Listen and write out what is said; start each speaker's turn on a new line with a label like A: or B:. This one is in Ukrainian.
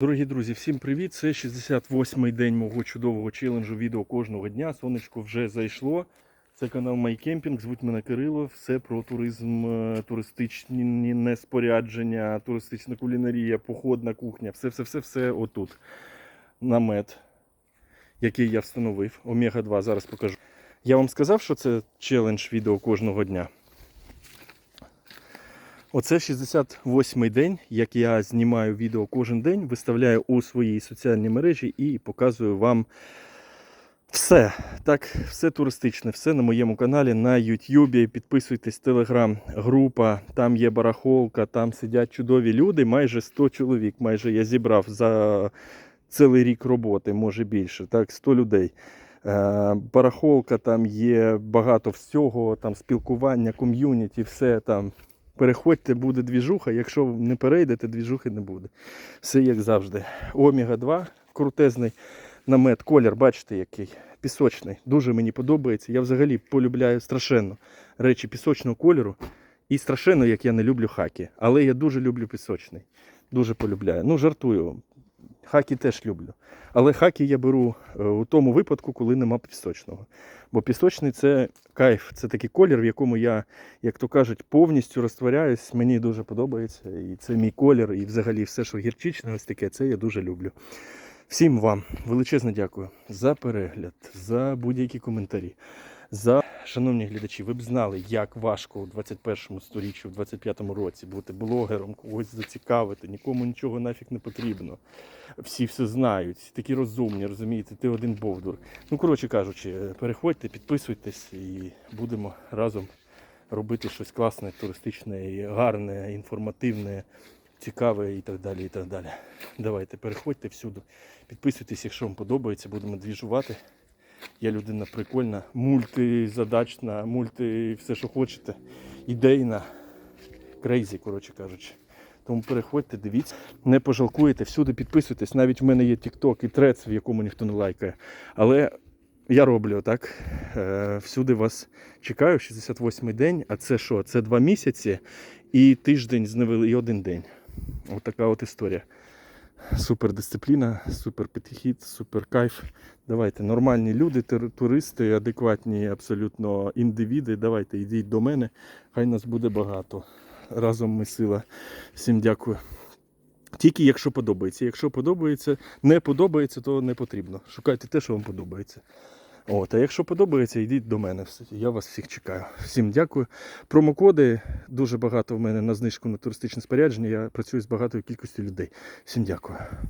A: Дорогі друзі, всім привіт! Це 68-й день мого чудового челенджу відео кожного дня. Сонечко вже зайшло. Це канал Майкемпінг, звуть мене Кирило. Все про туризм, е, туристичні неспорядження, туристична кулінарія, походна кухня. Все, все, все, все отут. Намет, який я встановив. Омега 2 зараз покажу. Я вам сказав, що це челендж відео кожного дня. Оце 68-й день, як я знімаю відео кожен день, виставляю у своїй соціальній мережі і показую вам все. Так, все туристичне, все на моєму каналі на Ютубі. Підписуйтесь, телеграм-група, там є барахолка, там сидять чудові люди, майже 100 чоловік. Майже я зібрав за цілий рік роботи, може більше. Так, 100 людей. Е, Барахолка, там є багато всього, там спілкування, ком'юніті, все там. Переходьте, буде двіжуха. Якщо не перейдете, двіжухи не буде. Все як завжди. Оміга 2, крутезний намет, колір, бачите, який пісочний. Дуже мені подобається. Я взагалі полюбляю страшенно речі пісочного кольору. І страшенно, як я не люблю хаки. Але я дуже люблю пісочний. Дуже полюбляю. Ну, жартую. Хаки теж люблю. Але хаки я беру е, у тому випадку, коли нема пісочного. Бо пісочний це кайф, це такий колір, в якому я, як то кажуть, повністю розтворяюсь. Мені дуже подобається. І це мій колір, і взагалі все, що гірчичне, ось таке, це я дуже люблю. Всім вам величезне дякую за перегляд, за будь-які коментарі. За шановні глядачі, ви б знали, як важко у 21 сторіччі, у 25-му році бути блогером, когось зацікавити, нікому нічого нафіг не потрібно. Всі все знають, такі розумні, розумієте, ти один бовдур. Ну, коротше кажучи, переходьте, підписуйтесь і будемо разом робити щось класне, туристичне, гарне, інформативне, цікаве і так далі. і так далі. Давайте переходьте всюди, підписуйтесь, якщо вам подобається, будемо двіжувати. Я людина прикольна, мультизадачна, мульти все, що хочете, ідейна, крейзі, коротше кажучи. Тому переходьте, дивіться, не пожалкуєте, всюди підписуйтесь. Навіть в мене є TikTok і трец, в якому ніхто не лайкає. Але я роблю так. Е, всюди вас чекаю, 68-й день. А це що? Це два місяці і тиждень і один день. Ось така от історія. Супер дисципліна, супер підхід, супер кайф. Давайте, нормальні люди, туристи, адекватні абсолютно індивіди. Давайте, йдіть до мене, хай нас буде багато. Разом ми сила. Всім дякую. Тільки якщо подобається. Якщо подобається, не подобається, то не потрібно. Шукайте те, що вам подобається. От, а якщо подобається, йдіть до мене. Я вас всіх чекаю. Всім дякую. Промокоди дуже багато в мене на знижку на туристичне спорядження. Я працюю з багатою кількістю людей. Всім дякую.